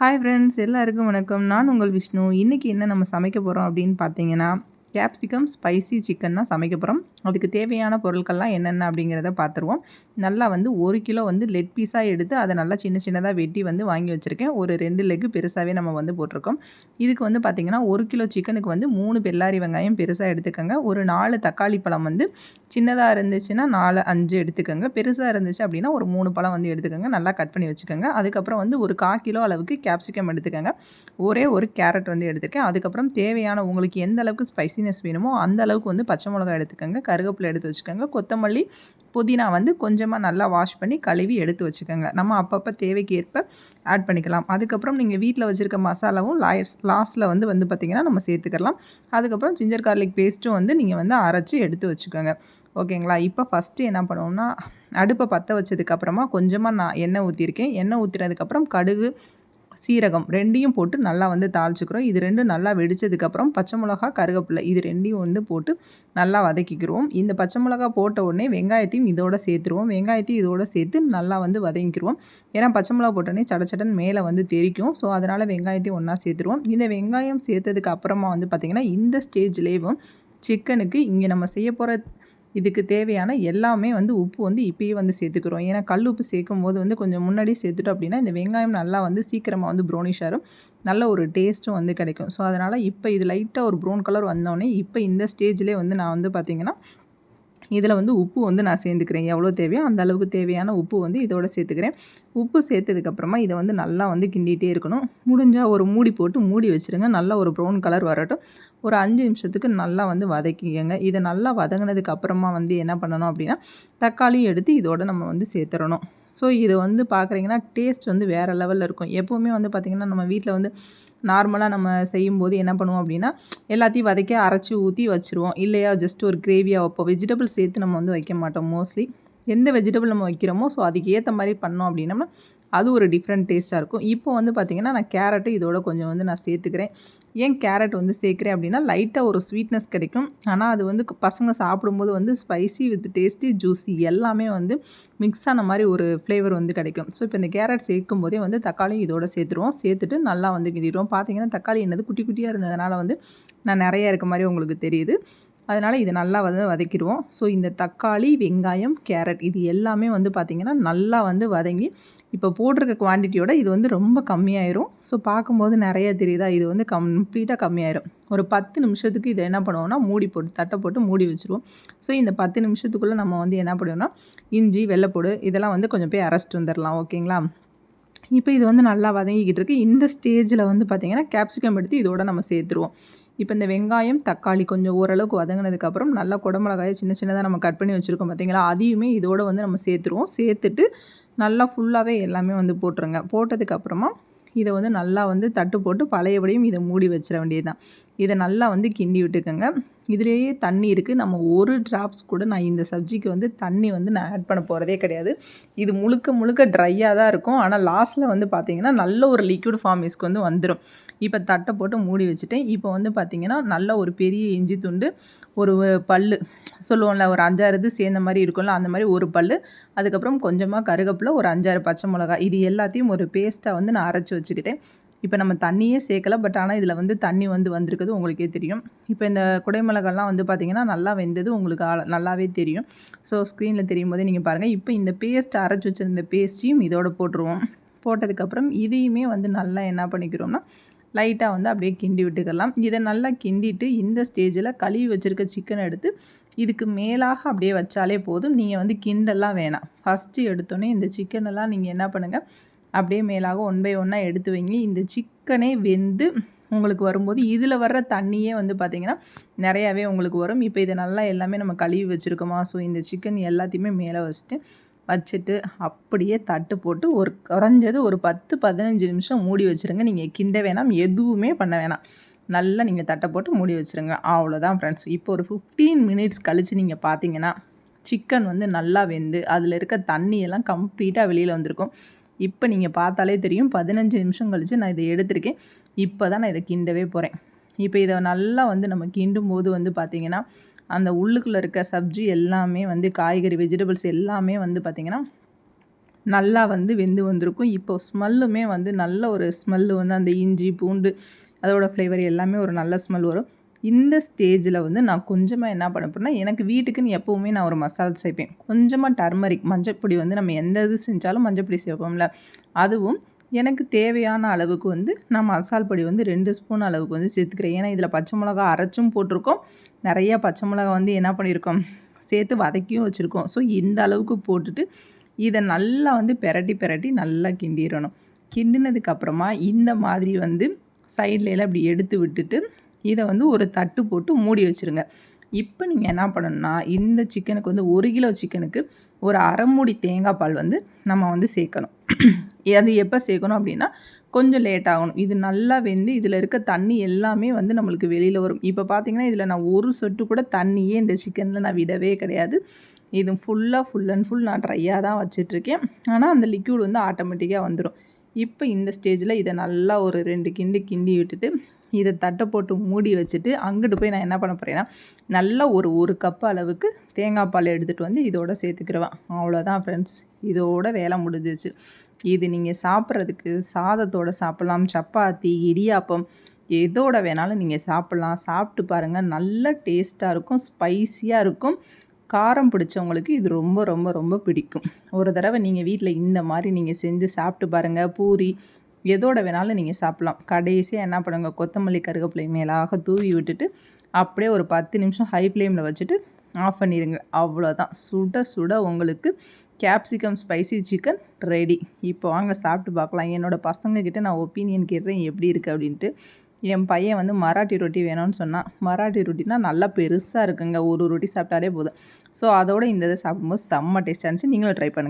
Hi friends எல்லாருக்கும் வணக்கம். நான் உங்கள் விஷ்ணு. இன்றைக்கி என்ன நம்ம சமைக்க போகிறோம் அப்படின்னு பார்த்தீங்கன்னா கேப்சிகம் ஸ்பைசி சிக்கன் தான் சமைக்க போகிறோம் அதுக்கு தேவையான பொருட்கள்லாம் என்னென்ன அப்படிங்கிறத பார்த்துருவோம். நல்லா வந்து ஒரு கிலோ வந்து லெக் பீஸாக எடுத்து அதை நல்லா சின்ன சின்னதாக வெட்டி வந்து வாங்கி வச்சுருக்கேன். ஒரு ரெண்டு லெக்கு பெருசாகவே நம்ம வந்து போட்டிருக்கோம். இதுக்கு வந்து பார்த்திங்கன்னா ஒரு கிலோ சிக்கனுக்கு வந்து மூணு பெல்லாரி வெங்காயம் பெருசாக எடுத்துக்கோங்க. ஒரு நாலு தக்காளி பழம் வந்து சின்னதாக இருந்துச்சுன்னா நாலு அஞ்சு எடுத்துக்கோங்க. பெருசாக இருந்துச்சு அப்படின்னா ஒரு மூணு பழம் வந்து எடுத்துக்கோங்க. நல்லா கட் பண்ணி வச்சுக்கோங்க. அதுக்கப்புறம் வந்து ஒரு கா கிலோ அளவுக்கு கேப்சிகம் எடுத்துக்கோங்க. ஒரே ஒரு கேரட் வந்து எடுத்துருக்கேன். அதுக்கப்புறம் தேவையான உங்களுக்கு எந்த அளவுக்கு ஸ்பைசி ஸ்பைசினஸ் வேணுமோ அந்த அளவுக்கு வந்து பச்சை மிளகா எடுத்துக்கோங்க. கருவேப்பிலை எடுத்து வச்சுக்கோங்க. கொத்தமல்லி புதினா வந்து கொஞ்சமாக நல்லா வாஷ் பண்ணி கழுவி எடுத்து வச்சுக்கோங்க. நம்ம அப்பப்போ தேவைக்கு ஏற்ப ஆட் பண்ணிக்கலாம். அதுக்கப்புறம் நீங்கள் வீட்டில் வச்சுருக்க மசாலாவும் லாயர்ஸ் லாஸ்ட்டில் வந்து வந்து பார்த்திங்கன்னா நம்ம சேர்த்துக்கலாம். அதுக்கப்புறம் ஜிஞ்சர் கார்லிக் பேஸ்ட்டும் வந்து நீங்கள் வந்து அரைச்சி எடுத்து வச்சுக்கோங்க. ஓகேங்களா? இப்போ ஃபஸ்ட்டு என்ன பண்ணுவோம்னா அடுப்பை பற்ற வச்சதுக்கப்புறமா கொஞ்சமாக நான் எண்ணெய் ஊற்றிருக்கேன் எண்ணெய் ஊற்றினதுக்கப்புறம் கடுகு சீரகம் ரெண்டையும் போட்டு நல்லா வந்து தாளிச்சுக்கிறோம். இது ரெண்டும் நல்லா வெடித்ததுக்கப்புறம் பச்சை மிளகா கருவேப்பிலை இது ரெண்டையும் வந்து போட்டு நல்லா வதக்கிக்கிறோம் இந்த பச்சை மிளகா போட்ட உடனே வெங்காயத்தையும் இதோட சேர்த்துருவோம். வெங்காயத்தையும் இதோட சேர்த்து நல்லா வந்து வதங்கிக்கிடுவோம் ஏன்னா பச்சை மிளகா போட்டோடனே சட சடன் மேலே வந்து தெரிக்கும். ஸோ அதனால் வெங்காயத்தையும் ஒன்றா சேர்த்துருவோம். இந்த வெங்காயம் சேர்த்ததுக்கு அப்புறமா வந்து பார்த்திங்கன்னா இந்த ஸ்டேஜ்லேயும் சிக்கனுக்கு இங்கே நம்ம செய்ய போகிற இதுக்கு தேவையான எல்லாமே வந்து உப்பு வந்து இப்போயே வந்து சேர்த்துக்கிறோம். ஏன்னா கல் உப்பு சேர்க்கும் போது வந்து கொஞ்சம் முன்னாடி சேர்த்துட்டோம் அப்படின்னா இந்த வெங்காயம் நல்லா வந்து சீக்கிரமாக வந்து ப்ரௌனிஷ் ஆகும் நல்ல ஒரு டேஸ்ட்டும் வந்து கிடைக்கும். ஸோ அதனால் இப்போ இது லைட்டாக ஒரு ப்ரௌன் கலர் வந்தோடனே இப்போ இந்த ஸ்டேஜ்லேயே வந்து நான் வந்து பார்த்திங்கன்னா இதில் வந்து உப்பு வந்து நான் சேர்ந்துக்கிறேன். எவ்வளோ தேவையோ அந்த அளவுக்கு தேவையான உப்பு வந்து இதோட சேர்த்துக்கிறேன். உப்பு சேர்த்ததுக்கப்புறமா இதை வந்து நல்லா வந்து கிண்டிகிட்டே இருக்கணும். முடிஞ்சால் ஒரு மூடி போட்டு மூடி வச்சுருங்க. நல்லா ஒரு ப்ரௌன் கலர் வரட்டும். ஒரு அஞ்சு நிமிஷத்துக்கு நல்லா வந்து வதக்கிக்கங்க. இதை நல்லா வதங்கினதுக்கு அப்புறமா வந்து என்ன பண்ணணும் அப்படின்னா தக்காளி எடுத்து இதோட நம்ம வந்து சேர்த்துறணும். ஸோ இது வந்து பார்க்குறீங்கன்னா டேஸ்ட் வந்து வேறு லெவலில் இருக்கும். எப்போவுமே வந்து பார்த்திங்கன்னா நம்ம வீட்டில் வந்து நார்மலாக நம்ம செய்யும்போது என்ன பண்ணுவோம் அப்படின்னா எல்லாத்தையும் வதக்கி அரைச்சி ஊற்றி வச்சுருவோம். இல்லையா ஜஸ்ட் ஒரு கிரேவியாக வைப்போம். வெஜிடபிள் சேர்த்து நம்ம வந்து வைக்க மாட்டோம் மோஸ்ட்லி எந்த வெஜிடபிள் நம்ம வைக்கிறோமோ ஸோ அதுக்கு ஏற்ற மாதிரி பண்ணோம் அப்படின்னா அது ஒரு டிஃப்ரெண்ட் டேஸ்ட்டாக இருக்கும். இப்போ வந்து பார்த்திங்கன்னா நான் கேரட்டு இதோட கொஞ்சம் வந்து நான் சேர்த்துக்கிறேன். ஏன் கேரட் வந்து சேர்க்குறேன் அப்படின்னா லைட்டாக ஒரு ஸ்வீட்னஸ் கிடைக்கும். ஆனால் அது வந்து பசங்க சாப்பிடும்போது வந்து ஸ்பைசி வித் டேஸ்டி ஜூஸி எல்லாமே வந்து மிக்ஸ் ஆன மாதிரி ஒரு ஃப்ளேவர் வந்து கிடைக்கும். ஸோ இப்போ இந்த கேரட் சேர்க்கும் போதே வந்து தக்காளி இதோட சேர்த்துருவோம். சேர்த்துட்டு நல்லா வந்து கிண்டிடுவோம். பார்த்தீங்கன்னா தக்காளி என்னது குட்டி குட்டியாக இருந்ததுனால வந்து நான் நிறையா இருக்க மாதிரி உங்களுக்கு தெரியுது. அதனால் இது நல்லா வந்து வதக்கிடுவோம். ஸோ இந்த தக்காளி வெங்காயம் கேரட் இது எல்லாமே வந்து பார்த்திங்கன்னா நல்லா வந்து வதங்கி இப்போ போட்டிருக்க குவான்டிட்டியோட இது வந்து ரொம்ப கம்மியாயிரும். ஸோ பார்க்கும்போது நிறைய தெரியுதா? இது வந்து கம்ப்ளீட்டாக கம்மியாயிரும். ஒரு பத்து நிமிஷத்துக்கு இதை என்ன பண்ணுவோம்னா மூடி போட்டு தட்டை போட்டு மூடி வச்சுருவோம். ஸோ இந்த பத்து நிமிஷத்துக்குள்ளே நம்ம வந்து என்ன பண்ணுவோம்னா இஞ்சி வெள்ளைப்பூடு இதெல்லாம் வந்து கொஞ்சம் போய் அரைச்சிட்டு வந்துடலாம். ஓகேங்களா இப்போ இது வந்து நல்லா வதங்கிக்கிட்டு இருக்குது இந்த ஸ்டேஜில் வந்து பார்த்திங்கன்னா கேப்சிகம் எடுத்து இதோட நம்ம சேர்த்துருவோம். இப்போ இந்த வெங்காயம் தக்காளி கொஞ்சம் ஓரளவுக்கு வதங்கினதுக்கப்புறம் நல்லா குடமிளகாயை சின்ன சின்னதாக நம்ம கட் பண்ணி வச்சுருக்கோம் பார்த்திங்களா அதையுமே இதோட வந்து நம்ம சேர்த்துருவோம். சேர்த்துட்டு நல்லா ஃபுல்லாகவே எல்லாமே வந்து போட்டுருங்க. போட்டதுக்கப்புறமா இதை வந்து நல்லா வந்து தட்டு போட்டு பழையபடியும் இதை மூடி வச்சிட வேண்டியது தான் இதை நல்லா வந்து கிண்டி விட்டுக்கோங்க. இதுலேயே தண்ணி இருக்குது நம்ம ஒரு ட்ராப்ஸ் கூட நான் இந்த சப்ஜிக்கு வந்து தண்ணி வந்து நான் ஆட் பண்ண போகிறதே கிடையாது. இது முழுக்க முழுக்க ட்ரையாக தான் இருக்கும். ஆனால் லாஸ்ட்டில் வந்து பார்த்திங்கன்னா நல்ல ஒரு லிக்விட் ஃபார்மிஸ்க்கு வந்து வந்துடும் இப்போ தட்டை போட்டு மூடி வச்சுட்டேன். இப்போ வந்து பார்த்திங்கன்னா நல்ல ஒரு பெரிய இஞ்சி துண்டு ஒரு பல் சொல்லுவோம்ல ஒரு அஞ்சாறு இது சேர்ந்த மாதிரி இருக்கும்ல அந்த மாதிரி ஒரு பல் அதுக்கப்புறம் கொஞ்சமாக கருகப்பில் ஒரு அஞ்சாறு பச்சை மிளகா இது எல்லாத்தையும் ஒரு பேஸ்ட்டாக வந்து நான் அரைச்சி வச்சுக்கிட்டேன். இப்போ நம்ம தண்ணியே சேர்க்கல பட் ஆனால் இதில் வந்து தண்ணி வந்து வந்திருக்குது உங்களுக்கே தெரியும். இப்போ இந்த குடைமிளகெல்லாம் வந்து பார்த்திங்கன்னா நல்லா வெந்தது உங்களுக்கு நல்லாவே தெரியும். ஸோ ஸ்க்ரீனில் தெரியும் போதே நீங்கள் பாருங்கள் இப்போ இந்த பேஸ்ட் அரைச்சி வச்சுருந்த பேஸ்ட்டையும் இதோட போட்டுருவோம். போட்டதுக்கப்புறம் இதையுமே வந்து நல்லா என்ன பண்ணிக்கிறோம்னா லைட்டாக வந்து அப்படியே கிண்டி விட்டுக்கலாம். இதை நல்லா கிண்டிட்டு இந்த ஸ்டேஜில் கழுவி வச்சுருக்க சிக்கனை எடுத்து இதுக்கு மேலாக அப்படியே வச்சாலே போதும். நீங்கள் வந்து கிண்டெல்லாம் வேணாம். ஃபஸ்ட்டு எடுத்தோன்னே இந்த சிக்கனெல்லாம் நீங்கள் என்ன பண்ணுங்கள் அப்படியே மேலாக ஒன் பை ஒன்னாக எடுத்து வைங்க. இந்த சிக்கனே வெந்து உங்களுக்கு வரும்போது இதில் வர்ற தண்ணியே வந்து பார்த்திங்கன்னா நிறையாவே உங்களுக்கு வரும். இப்போ இதை நல்லா எல்லாமே நம்ம கழுவி வச்சுருக்கோமா? ஸோ இந்த சிக்கன் எல்லாத்தையுமே மேலே வச்சுட்டு வச்சுட்டு அப்படியே தட்டு போட்டு ஒரு குறைஞ்சது ஒரு பத்து பதினஞ்சு நிமிஷம் மூடி வச்சுருங்க. நீங்கள் கிண்ட வேணாம் எதுவுமே பண்ண வேணாம். நல்லா நீங்கள் தட்டை போட்டு மூடி வச்சுருங்க. அவ்வளோதான் ஃப்ரெண்ட்ஸ் இப்போ ஒரு ஃபிஃப்டீன் மினிட்ஸ் கழித்து நீங்கள் பார்த்தீங்கன்னா சிக்கன் வந்து நல்லா வெந்து அதில் இருக்க தண்ணியெல்லாம் கம்ப்ளீட்டாக வெளியில் வந்திருக்கும். இப்போ நீங்கள் பார்த்தாலே தெரியும். பதினஞ்சு நிமிஷம் கழித்து நான் இதை எடுத்திருக்கேன். இப்போ தான் நான் இதை கிண்டவே போகிறேன் இப்போ இதை நல்லா வந்து நம்ம கிண்டும் போது வந்து பார்த்திங்கன்னா அந்த உள்ளுக்குள்ளே இருக்க சப்ஜி எல்லாமே வந்து காய்கறி வெஜிடபிள்ஸ் எல்லாமே வந்து பார்த்திங்கன்னா நல்லா வந்து வெந்து வந்திருக்கும். இப்போ ஸ்மெல்லுமே வந்து நல்ல ஒரு ஸ்மெல்லு வந்து அந்த இஞ்சி பூண்டு அதோடய ஃப்ளேவர் எல்லாமே ஒரு நல்ல ஸ்மெல் வரும். இந்த ஸ்டேஜில் வந்து நான் கொஞ்சமாக என்ன பண்ண போகிறேன்னா எனக்கு வீட்டுக்குன்னு எப்போவுமே நான் ஒரு மசாலா சேர்ப்பேன் கொஞ்சமாக டர்மரிக் மஞ்சப்பொடி வந்து நம்ம எந்த இது செஞ்சாலும் மஞ்சப்பொடி சேர்ப்போம்ல அதுவும் எனக்கு தேவையான அளவுக்கு வந்து நான் மசால் பொடி வந்து ரெண்டு ஸ்பூன் அளவுக்கு வந்து சேர்த்துக்கிறேன். ஏன்னா இதில் பச்சை மிளகா அரைச்சும் போட்டிருக்கோம். நிறையா பச்சை மிளகா வந்து என்ன பண்ணியிருக்கோம்? சேர்த்து வதக்கியும் வச்சுருக்கோம். ஸோ இந்த அளவுக்கு போட்டுட்டு இதை நல்லா வந்து பெரட்டி பெரட்டி நல்லா கிண்டிடணும். கிண்டினதுக்கப்புறமா இந்த மாதிரி வந்து சைட்ல எல்லாம் இப்படி எடுத்து விட்டுட்டு இதை வந்து ஒரு தட்டு போட்டு மூடி வச்சுருங்க. இப்போ நீங்கள் என்ன பண்ணணும்னா இந்த சிக்கனுக்கு வந்து ஒரு கிலோ சிக்கனுக்கு ஒரு அரை மூடி தேங்காய் பால் வந்து நம்ம வந்து சேர்க்கணும். அது எப்போ சேர்க்கணும் அப்படின்னா கொஞ்சம் லேட் ஆகணும். இது நல்லா வெந்து இதில் இருக்க தண்ணி எல்லாமே வந்து நம்மளுக்கு வெளியில் வரும். இப்போ பார்த்தீங்கன்னா இதில் நான் ஒரு சொட்டு கூட தண்ணியே இந்த சிக்கனில் நான் விடவே கிடையாது. இது ஃபுல்லாக ஃபுல் அண்ட் ஃபுல் நான் ட்ரையாக தான் வச்சிட்ருக்கேன். ஆனால் அந்த லிக்யூட் வந்து ஆட்டோமேட்டிக்காக வந்துடும் இப்போ இந்த ஸ்டேஜில் இதை நல்லா ஒரு ரெண்டு கிண்டி கிண்டி விட்டுட்டு இதை தட்டை போட்டு மூடி வச்சுட்டு அங்கிட்டு போய் நான் என்ன பண்ண போகிறேன்னா நல்லா ஒரு ஒரு கப் அளவுக்கு தேங்காய் பால் எடுத்துகிட்டு வந்து இதோட சேர்த்துக்கிடுவேன் அவ்வளோதான் ஃப்ரெண்ட்ஸ் இதோட வேலை முடிஞ்சிச்சு இது நீங்கள் சாப்பிட்றதுக்கு சாதத்தோடு சாப்பிட்லாம் சப்பாத்தி இடியாப்பம் எதோட வேணாலும் நீங்கள் சாப்பிட்லாம். சாப்பிட்டு பாருங்கள் நல்ல டேஸ்ட்டாக இருக்கும் ஸ்பைஸியாக இருக்கும். காரம் பிடிச்சவங்களுக்கு இது ரொம்ப ரொம்ப ரொம்ப பிடிக்கும். ஒரு தடவை நீங்கள் வீட்டில் இந்த மாதிரி நீங்கள் செஞ்சு சாப்பிட்டு பாருங்கள் பூரி எதோட வேணாலும் நீங்கள் சாப்பிட்லாம். கடைசியாக என்ன பண்ணுங்கள் கொத்தமல்லி கருகப்பிள்ளை மேலாக தூவி விட்டுட்டு அப்படியே ஒரு பத்து நிமிஷம் ஹை ஃப்ளேமில் வச்சுட்டு ஆஃப் பண்ணிடுங்க அவ்வளோதான் சுட சுட உங்களுக்கு கேப்சிகம் ஸ்பைசி சிக்கன் ரெடி இப்போ வாங்க சாப்பிட்டு பார்க்கலாம். என்னோடய பசங்கக்கிட்ட நான் ஒப்பீனியன் கேட்குறேன் எப்படி இருக்குது அப்படின்ட்டு. என் பையன் வந்து மராட்டி ரொட்டி வேணும்னு சொன்னான். மராட்டி ரொட்டினா நல்லா பெருசாக இருக்குங்க. ஒரு ரொட்டி சாப்பிட்டாலே போதும். ஸோ அதோட இந்த இதை சாப்பிடும்போது செம்ம டேஸ்ட்டாக இருந்துச்சு. நீங்களும் ட்ரை பண்ணுங்கள்